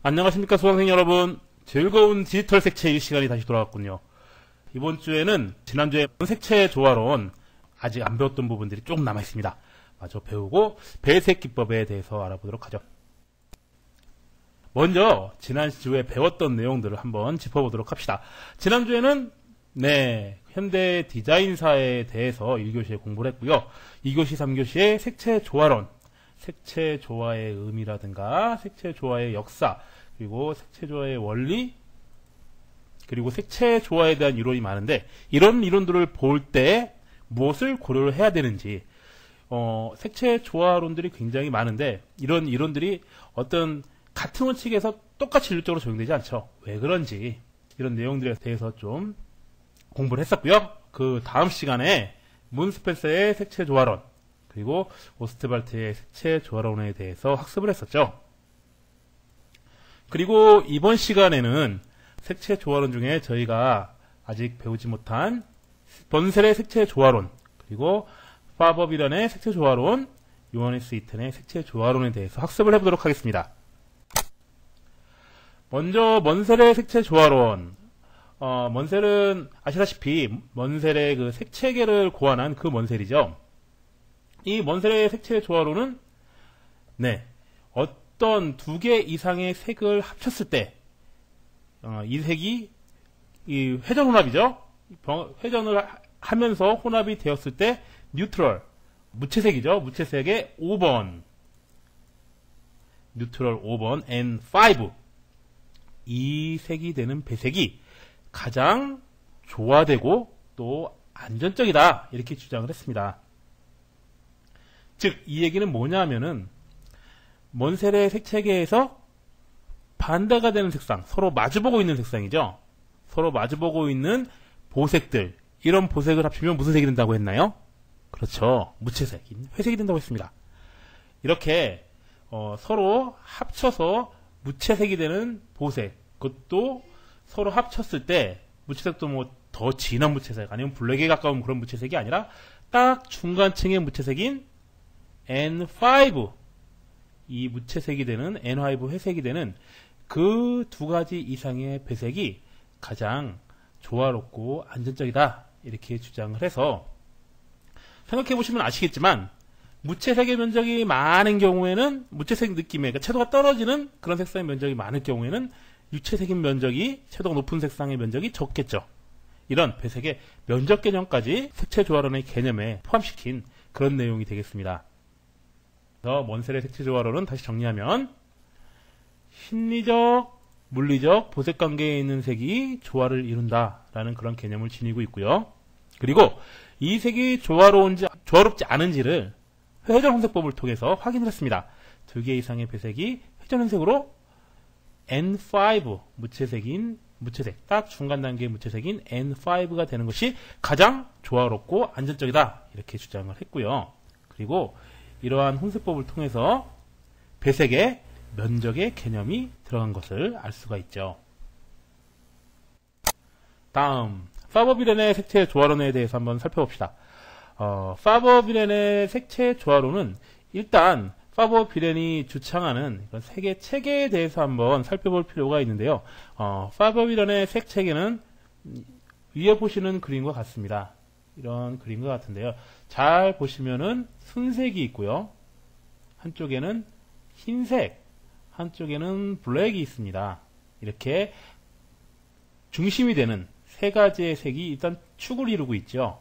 안녕하십니까 수강생 여러분. 즐거운 디지털 색채 일 시간이 다시 돌아왔군요. 이번 주에는 지난주에 색채 조화론 아직 안 배웠던 부분들이 조금 남아 있습니다. 마저 배우고 배색 기법에 대해서 알아보도록 하죠. 먼저 지난주에 배웠던 내용들을 한번 짚어보도록 합시다. 지난주에는 네 현대 디자인사에 대해서 1교시에 공부를 했고요. 2교시 3교시에 색채 조화론 색채 조화의 의미라든가 색채 조화의 역사 그리고 색채 조화의 원리 그리고 색채 조화에 대한 이론이 많은데 이런 이론들을 볼 때 무엇을 고려를 해야 되는지 어, 색채 조화론들이 굉장히 많은데 이런 이론들이 어떤 같은 원칙에서 똑같이 일률적으로 적용되지 않죠. 왜 그런지 이런 내용들에 대해서 좀 공부를 했었고요. 그 다음 시간에 문스펜서의 색채 조화론 그리고 오스트발트의 색채 조화론에 대해서 학습을 했었죠. 그리고 이번 시간에는 색채 조화론 중에 저희가 아직 배우지 못한 번셀의 색채 조화론 그리고 파버비런의 색채 조화론 요하네스 이튼의 색채 조화론에 대해서 학습을 해보도록 하겠습니다. 먼저 먼셀의 색채 조화론 어, 먼셀은 아시다시피 먼셀의 그 색채계를 고안한 그 먼셀이죠. 이 먼셀의 색채 조화론은 네 어떤 두 개 이상의 색을 합쳤을 때 어, 이 색이 이 회전 혼합이죠. 회전을 하면서 혼합이 되었을 때 뉴트럴 무채색이죠. 무채색의 5번 뉴트럴 5번 N5 이 색이 되는 배색이 가장 조화되고 또 안전적이다 이렇게 주장을 했습니다. 즉 이 얘기는 뭐냐 하면은 먼셀의 색채계에서 반대가 되는 색상, 서로 마주보고 있는 색상이죠. 서로 마주보고 있는 보색들, 이런 보색을 합치면 무슨 색이 된다고 했나요? 그렇죠. 무채색, 회색이 된다고 했습니다. 이렇게 어, 서로 합쳐서 무채색이 되는 보색, 그것도 서로 합쳤을 때 무채색도 뭐 더 진한 무채색 아니면 블랙에 가까운 그런 무채색이 아니라 딱 중간층의 무채색인 N5 이 무채색이 되는 N5 회색이 되는 그 두 가지 이상의 배색이 가장 조화롭고 안전적이다 이렇게 주장을 해서 생각해 보시면 아시겠지만 무채색의 면적이 많은 경우에는 무채색 느낌의 그러니까 채도가 떨어지는 그런 색상의 면적이 많을 경우에는 유채색인 면적이 채도가 높은 색상의 면적이 적겠죠. 이런 배색의 면적 개념까지 색채 조화론의 개념에 포함시킨 그런 내용이 되겠습니다. 그래서 먼셀의 색채 조화론은 다시 정리하면 심리적, 물리적, 보색 관계에 있는 색이 조화를 이룬다라는 그런 개념을 지니고 있고요. 그리고 이 색이 조화로운지 조화롭지 않은지를 회전 혼색법을 통해서 확인을 했습니다. 두 개 이상의 배색이 회전 혼색으로 N5 무채색인 무채색 딱 중간 단계의 무채색인 N5가 되는 것이 가장 조화롭고 안전적이다 이렇게 주장을 했고요. 그리고 이러한 혼색법을 통해서 배색의 면적의 개념이 들어간 것을 알 수가 있죠. 다음 파버비렌의 색채 조화론에 대해서 한번 살펴봅시다. 어, 파버비렌의 색채 조화론은 일단 파버 비렌이 주창하는 세계 체계에 대해서 한번 살펴볼 필요가 있는데요. 어, 파버 비렌의 색 체계는 위에 보시는 그림과 같습니다. 이런 그림과 같은데요. 잘 보시면은 순색이 있고요. 한쪽에는 흰색, 한쪽에는 블랙이 있습니다. 이렇게 중심이 되는 세 가지의 색이 일단 축을 이루고 있죠.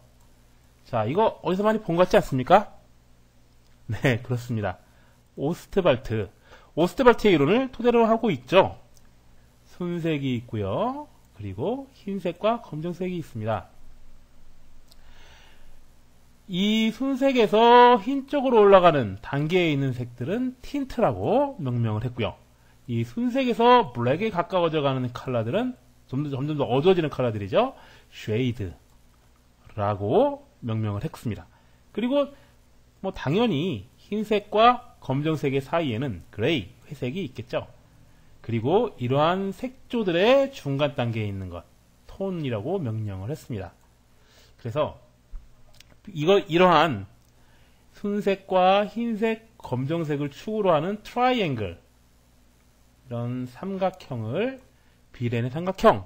자, 이거 어디서 많이 본 것 같지 않습니까? 네, 그렇습니다. 오스트발트. 오스트발트의 이론을 토대로 하고 있죠. 순색이 있고요. 그리고 흰색과 검정색이 있습니다. 이 순색에서 흰 쪽으로 올라가는 단계에 있는 색들은 틴트라고 명명을 했고요. 이 순색에서 블랙에 가까워져 가는 컬러들은 점점, 점점 더 어두워지는 컬러들이죠. 쉐이드라고 명명을 했습니다. 그리고 뭐 당연히 흰색과 검정색의 사이에는 그레이, 회색이 있겠죠. 그리고 이러한 색조들의 중간 단계에 있는 것, 톤이라고 명령을 했습니다. 그래서 이거 이러한 순색과 흰색, 검정색을 축으로 하는 트라이앵글 이런 삼각형을 비렌의 삼각형,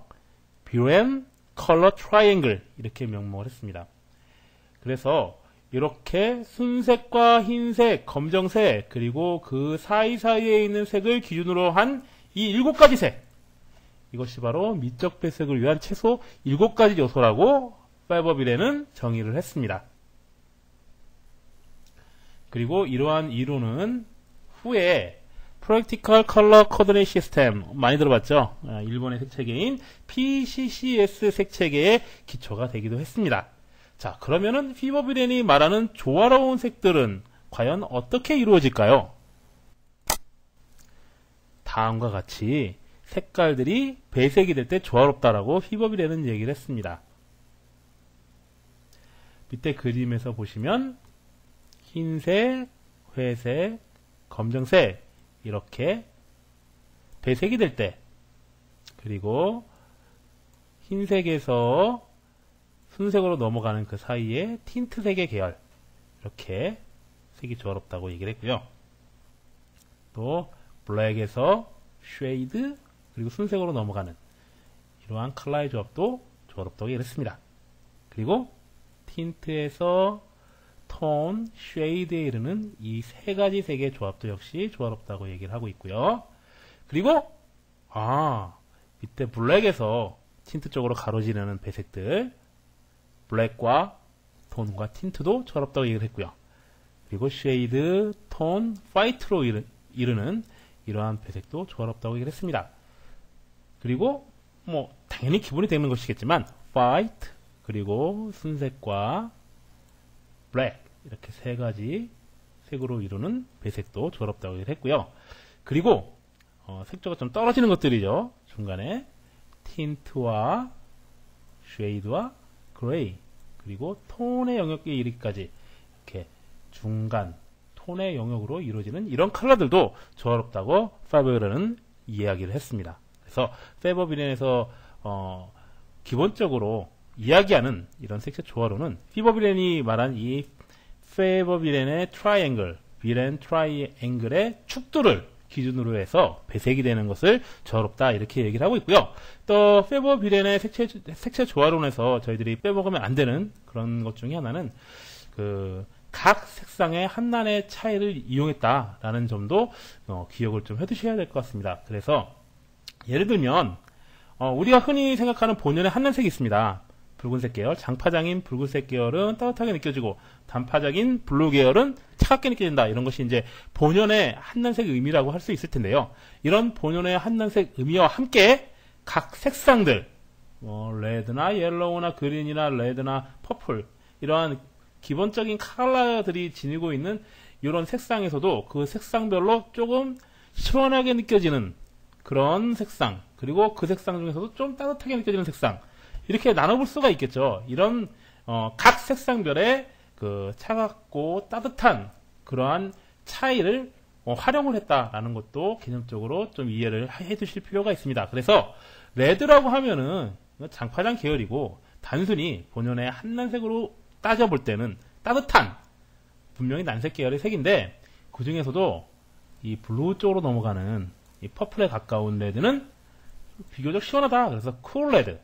비렌 컬러 트라이앵글 이렇게 명명을 했습니다. 그래서 이렇게 순색과 흰색, 검정색, 그리고 그 사이사이에 있는 색을 기준으로 한 이 일곱 가지 색. 이것이 바로 미적 배색을 위한 최소 일곱 가지 요소라고 파이버빌에는 정의를 했습니다. 그리고 이러한 이론은 후에 Practical Color Coordinate System 많이 들어봤죠? 아, 일본의 색체계인 PCCS 색체계의 기초가 되기도 했습니다. 자, 그러면은 피버비렌이 말하는 조화로운 색들은 과연 어떻게 이루어질까요? 다음과 같이 색깔들이 배색이 될 때 조화롭다라고 피버비렌은 얘기를 했습니다. 밑에 그림에서 보시면 흰색, 회색, 검정색 이렇게 배색이 될 때 그리고 흰색에서 순색으로 넘어가는 그 사이에 틴트색의 계열 이렇게 색이 조화롭다고 얘기를 했고요. 또 블랙에서 쉐이드 그리고 순색으로 넘어가는 이러한 컬러의 조합도 조화롭다고 얘기를 했습니다. 그리고 틴트에서 톤, 쉐이드에 이르는 이 세 가지 색의 조합도 역시 조화롭다고 얘기를 하고 있고요. 그리고 아 밑에 블랙에서 틴트 쪽으로 가로지르는 배색들 블랙과 톤과 틴트도 조화롭다고 얘기를 했고요. 그리고 쉐이드, 톤, 파이트로 이르는 이러한 배색도 조화롭다고 얘기를 했습니다. 그리고 뭐 당연히 기본이 되는 것이겠지만 화이트 그리고 순색과 블랙 이렇게 세 가지 색으로 이루는 배색도 얘기를 했고요. 그리고 어, 색조가 좀 떨어지는 것들이죠. 중간에 틴트와 쉐이드와 그레이 그리고 톤의 영역에 이르기까지 이렇게 중간 톤의 영역으로 이루어지는 이런 컬러들도 조화롭다고 파베르는 이야기를 했습니다. 그래서 페버비렌에서 어, 기본적으로 이야기하는 이런 색채 조화로는 피버비렌이 말한 이 페버비렌의 트라이앵글, 비렌 트라이앵글의 축도를 기준으로 해서 배색이 되는 것을 조화롭다 이렇게 얘기를 하고 있고요. 또 페버 비렌의 색채, 색채 조화론에서 저희들이 빼먹으면 안 되는 그런 것 중에 하나는 그 각 색상의 한난의 차이를 이용했다라는 점도 어, 기억을 좀 해두셔야 될 것 같습니다. 그래서 예를 들면 어, 우리가 흔히 생각하는 본연의 한난색이 있습니다. 붉은색 계열, 장파장인 붉은색 계열은 따뜻하게 느껴지고 단파적인 블루 계열은 차갑게 느껴진다. 이런 것이 이제 본연의 한난색 의미라고 할 수 있을 텐데요. 이런 본연의 한난색 의미와 함께 각 색상들, 뭐 레드나 옐로우나 그린이나 레드나 퍼플 이러한 기본적인 컬러들이 지니고 있는 이런 색상에서도 그 색상별로 조금 시원하게 느껴지는 그런 색상 그리고 그 색상 중에서도 좀 따뜻하게 느껴지는 색상 이렇게 나눠볼 수가 있겠죠. 이런 어, 각 색상별의 그 차갑고 따뜻한 그러한 차이를 어, 활용을 했다라는 것도 개념적으로 좀 이해를 해 두실 필요가 있습니다. 그래서 레드라고 하면은 장파장 계열이고 단순히 본연의 한난색으로 따져볼 때는 따뜻한 분명히 난색 계열의 색인데 그 중에서도 이 블루 쪽으로 넘어가는 이 퍼플에 가까운 레드는 비교적 시원하다. 그래서 쿨 레드.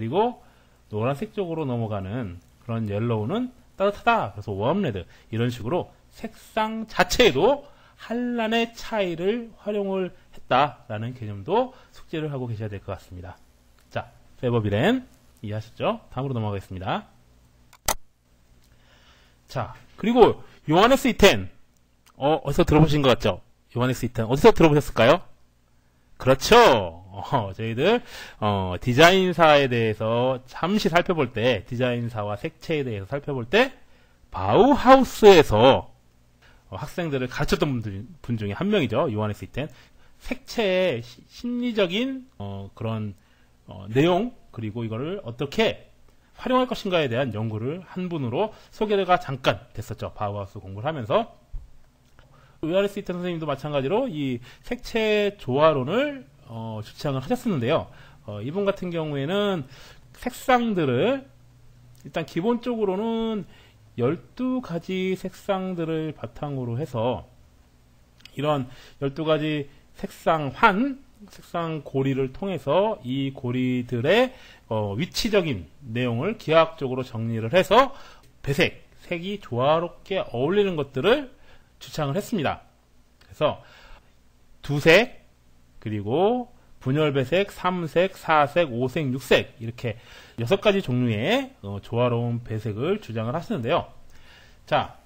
그리고 노란색 쪽으로 넘어가는 그런 옐로우는 따뜻하다. 그래서 웜레드. 이런 식으로 색상 자체에도 한란의 차이를 활용을 했다라는 개념도 숙제를 하고 계셔야 될 것 같습니다. 자, 페버비렌 이해하셨죠? 다음으로 넘어가겠습니다. 자, 그리고 요하네스 이텐 어, 어디서 들어보신 것 같죠? 요하네스 이텐 어디서 들어보셨을까요? 그렇죠. 어, 저희들 어, 디자인사에 대해서 잠시 살펴볼 때 디자인사와 색채에 대해서 살펴볼 때 바우하우스에서 어, 학생들을 가르쳤던 분들, 분 중에 한 명이죠. 요하네스 이텐 색채의 시, 심리적인 어, 그런 어, 내용 그리고 이거를 어떻게 활용할 것인가에 대한 연구를 한 분으로 소개가 잠깐 됐었죠. 바우하우스 공부를 하면서 요하네스 이텐 선생님도 마찬가지로 이 색채 조화론을 어, 주창을 하셨었는데요. 어, 이분 같은 경우에는 색상들을 일단 기본적으로는 12가지 색상들을 바탕으로 해서 이런 12가지 색상환, 색상 고리를 통해서 이 고리들의 어, 위치적인 내용을 기하학적으로 정리를 해서 배색, 색이 조화롭게 어울리는 것들을 주창을 했습니다. 그래서 두색, 그리고 분열배색, 3색, 4색, 5색, 6색 이렇게 여섯 가지 종류의 어, 조화로운 배색을 주장을 하시는데요. 자,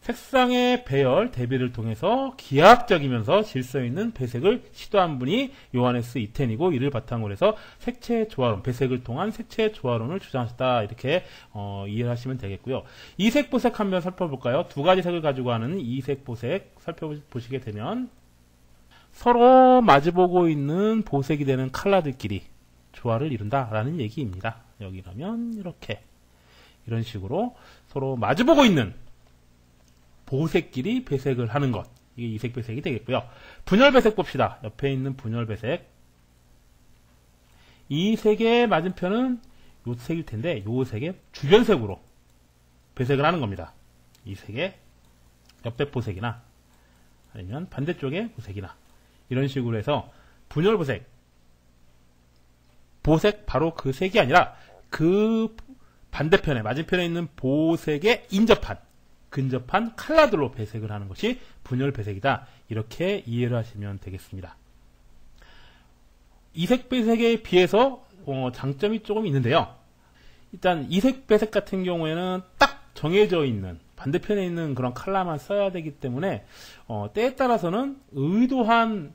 색상의 배열, 대비를 통해서 기하학적이면서 질서 있는 배색을 시도한 분이 요하네스 이텐이고 이를 바탕으로 해서 색채 조화론, 배색을 통한 색채 조화론을 주장하셨다 이렇게 어, 이해를 하시면 되겠고요. 이색 보색 한번 살펴볼까요? 두 가지 색을 가지고 하는 이색 보색 살펴보시게 되면 서로 마주보고 있는 보색이 되는 칼라들끼리 조화를 이룬다라는 얘기입니다. 여기라면 이렇게 이런 식으로 서로 마주보고 있는 보색끼리 배색을 하는 것. 이게 이색 배색이 되겠고요. 분열 배색 봅시다. 옆에 있는 분열 배색. 이 색의 맞은편은 요 색일 텐데 요 색의 주변색으로 배색을 하는 겁니다. 이 색의 옆에 보색이나 아니면 반대쪽의 보색이나 이런 식으로 해서 분열 보색 보색 바로 그 색이 아니라 그 반대편에 맞은편에 있는 보색에 인접한 근접한 칼라들로 배색을 하는 것이 분열 배색이다. 이렇게 이해를 하시면 되겠습니다. 이색 배색에 비해서 어, 장점이 조금 있는데요. 일단 이색 배색 같은 경우에는 딱 정해져 있는 반대편에 있는 그런 칼라만 써야 되기 때문에 어, 때에 따라서는 의도한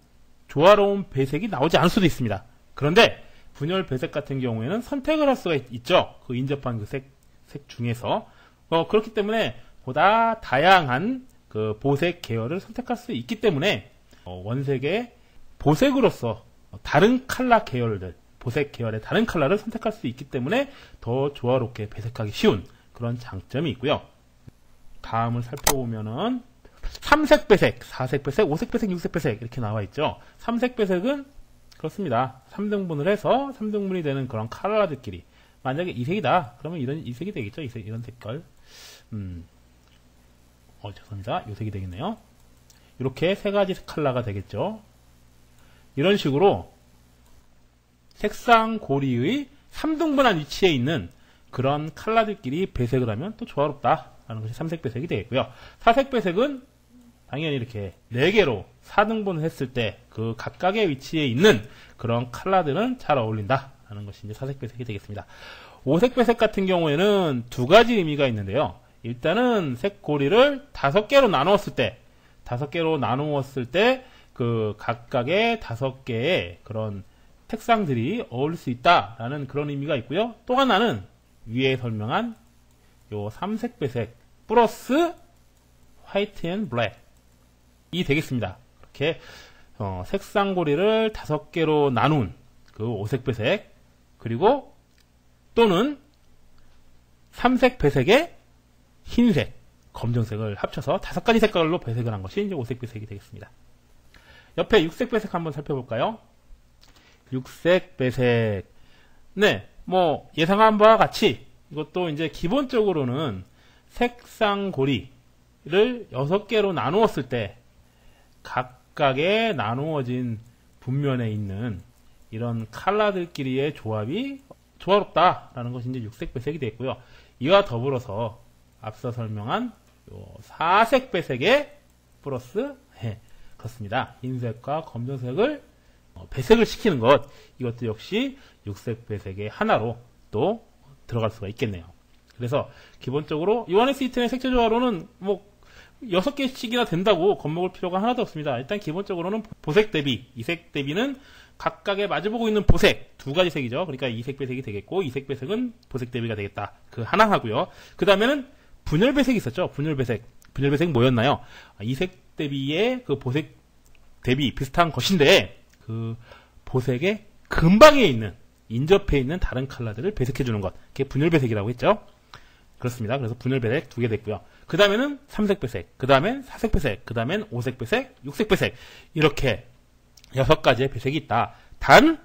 조화로운 배색이 나오지 않을 수도 있습니다. 그런데 분열 배색 같은 경우에는 선택을 할 수가 있, 죠그 인접한 그 색, 색 중에서. 어, 그렇기 때문에 보다 다양한 그 보색 계열을 선택할 수 있기 때문에 어, 원색의 보색으로서 다른 칼라 계열들, 보색 계열의 다른 칼라를 선택할 수 있기 때문에 더 조화롭게 배색하기 쉬운 그런 장점이 있고요. 다음을 살펴보면은 3색 배색, 4색 배색, 5색 배색, 6색 배색 이렇게 나와 있죠. 3색 배색은 그렇습니다. 3등분을 해서 3등분이 되는 그런 칼라들끼리 만약에 이색이다 그러면 이런 이색이 되겠죠. 이색 이런 색깔. 음. 어, 죄송합니다. 요 색이 되겠네요. 이렇게 세 가지 컬러가 되겠죠. 이런 식으로 색상 고리의 3등분한 위치에 있는 그런 컬러들끼리 배색을 하면 또 조화롭다 라는 것이 3색 배색이 되겠고요. 4색 배색은 당연히 이렇게 4개로 4등분을 했을 때 그 각각의 위치에 있는 그런 컬러들은 잘 어울린다 라는 것이 이제 4색 배색이 되겠습니다. 5색 배색 같은 경우에는 두 가지 의미가 있는데요. 일단은 색고리를 다섯 개로 나누었을 때, 다섯 개로 나누었을 때, 그 각각의 다섯 개의 그런 색상들이 어울릴 수 있다라는 그런 의미가 있고요. 또 하나는 위에 설명한 요 삼색 배색 플러스 화이트 앤 블랙 이 되겠습니다. 이렇게 어, 색상고리를 다섯 개로 나눈 그 오색 배색 그리고 또는 삼색 배색의 흰색, 검정색을 합쳐서 다섯 가지 색깔로 배색을 한 것이 이제 오색 배색이 되겠습니다. 옆에 육색 배색 한번 살펴볼까요? 육색 배색. 네, 뭐 예상한 바와 같이 이것도 이제 기본적으로는 색상 고리를 여섯 개로 나누었을 때 각각의 나누어진 분면에 있는 이런 칼라들끼리의 조합이 조화롭다라는 것이 이제 육색 배색이 되겠고요. 이와 더불어서 앞서 설명한 사색 배색에 플러스 네, 그렇습니다. 흰색과 검정색을 어, 배색을 시키는 것 이것도 역시 육색 배색의 하나로 또 들어갈 수가 있겠네요. 그래서 기본적으로 요한네스 이튼의 색채 조화로는 뭐 여섯 개씩이나 된다고 겁먹을 필요가 하나도 없습니다. 일단 기본적으로는 보색 대비, 이색 대비는 각각의 마주보고 있는 보색 두 가지 색이죠. 그러니까 이색 배색이 되겠고 이색 배색은 보색 대비가 되겠다. 그 하나 하고요. 그 다음에는 분열 배색이 있었죠. 분열 배색. 분열 배색 뭐였나요? 아, 이색 대비의 그 보색 대비 비슷한 것인데 그 보색의 근방에 있는 인접해 있는 다른 컬러들을 배색해 주는 것. 그게 분열 배색이라고 했죠. 그렇습니다. 그래서 분열 배색 두 개 됐고요. 그 다음에는 삼색 배색, 그 다음엔 사색 배색, 그 다음엔 오색 배색, 육색 배색 이렇게 여섯 가지의 배색이 있다. 단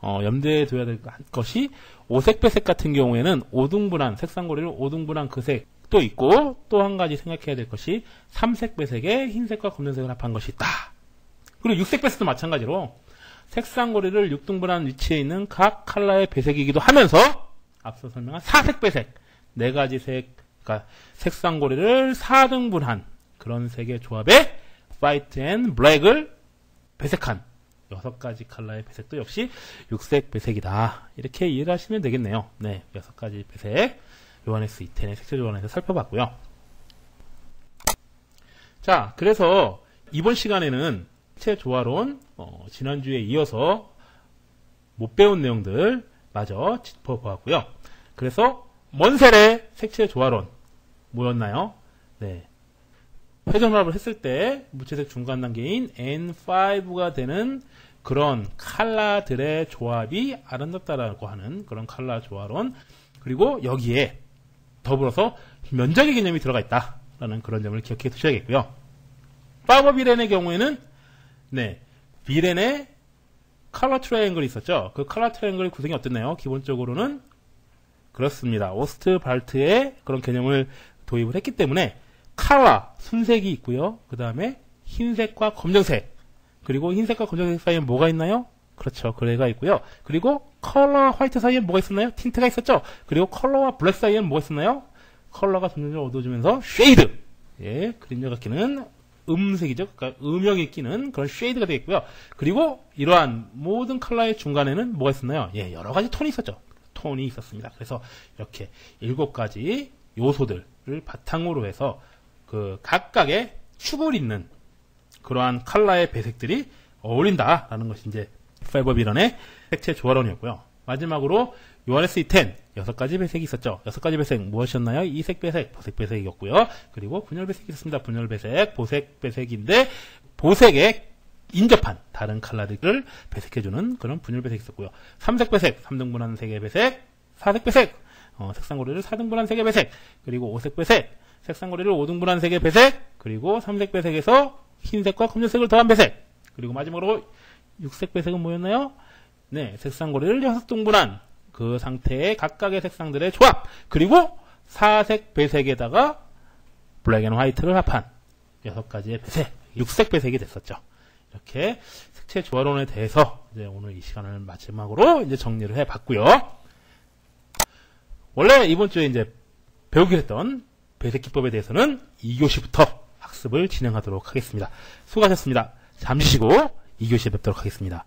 어, 염두에 둬야 될 것이 오색 배색 같은 경우에는 오등분한 색상고리를 오등분한 그 색 또 있고 또 한 가지 생각해야 될 것이 삼색 배색에 흰색과 검정색을 합한 것이 있다. 그리고 육색 배색도 마찬가지로 색상고리를 6등분한 위치에 있는 각 컬러의 배색이기도 하면서 앞서 설명한 사색 배색 네 가지 색 그러니까 색상고리를 4등분한 그런 색의 조합에 화이트 앤 블랙을 배색한 여섯 가지 컬러의 배색도 역시 육색 배색이다. 이렇게 이해를 하시면 되겠네요. 네, 여섯 가지 배색 요한에스 2텐의 색채 조합에서 살펴봤고요. 자, 그래서 이번 시간에는 색채 조화론 어, 지난주에 이어서 못 배운 내용들 마저 짚어보았고요. 그래서 먼셀의 색채 조화론 뭐였나요? 네. 회전합을 했을 때 무채색 중간 단계인 N5가 되는 그런 칼라들의 조합이 아름답다라고 하는 그런 칼라 조화론 그리고 여기에 더불어서 면적의 개념이 들어가 있다라는 그런 점을 기억해 두셔야겠고요. 파버 비렌의 경우에는 네 비렌의 칼라 트라이앵글이 있었죠. 그 칼라 트라이앵글 구성이 어땠나요? 기본적으로는 그렇습니다. 오스트 발트의 그런 개념을 도입을 했기 때문에 칼라 순색이 있고요. 그 다음에 흰색과 검정색 그리고 흰색과 검정색 사이에 뭐가 있나요? 그렇죠. 그레가 있고요. 그리고 컬러와 화이트 사이에 뭐가 있었나요? 틴트가 있었죠. 그리고 컬러와 블랙 사이에는 뭐가 있었나요? 컬러가 점점 어두워지면서 쉐이드. 예, 그림자가 끼는 음색이죠. 그러니까 음영이 끼는 그런 쉐이드가 되겠고요. 그리고 이러한 모든 컬러의 중간에는 뭐가 있었나요? 예, 여러 가지 톤이 있었죠. 톤이 있었습니다. 그래서 이렇게 일곱 가지 요소들을 바탕으로 해서 그 각각의 축을 잇는 그러한 컬러의 배색들이 어울린다라는 것이 이제 파이버 비런의 색채 조화론이었고요. 마지막으로 요한에스 10 여섯 가지 배색이 있었죠. 여섯 가지 배색 무엇이었나요? 이색 배색, 보색 배색이었고요. 그리고 분열 배색이 있었습니다. 분열 배색, 보색 배색인데 보색에 인접한 다른 컬러들을 배색해주는 그런 분열 배색이 있었고요. 삼색 배색, 3등분한 색의 배색, 사색 배색, 어, 색상 고리를 4등분한 색의 배색, 그리고 오색 배색, 색상 고리를 5등분한 색의 배색, 그리고 삼색 배색에서 흰색과 검정색을 더한 배색, 그리고 마지막으로 육색 배색은 뭐였나요? 네, 색상 고리를 6등분한 그 상태의 각각의 색상들의 조합, 그리고 사색 배색에다가 블랙 앤 화이트를 합한 여섯 가지의 배색, 육색 배색이 됐었죠. 이렇게 색채 조화론에 대해서 이제 오늘 이 시간을 마지막으로 이제 정리를 해봤고요. 원래 이번 주에 이제 배우기로 했던 배색 기법에 대해서는 2교시부터 학습을 진행하도록 하겠습니다. 수고하셨습니다. 잠시 쉬고 2교시에 뵙도록 하겠습니다.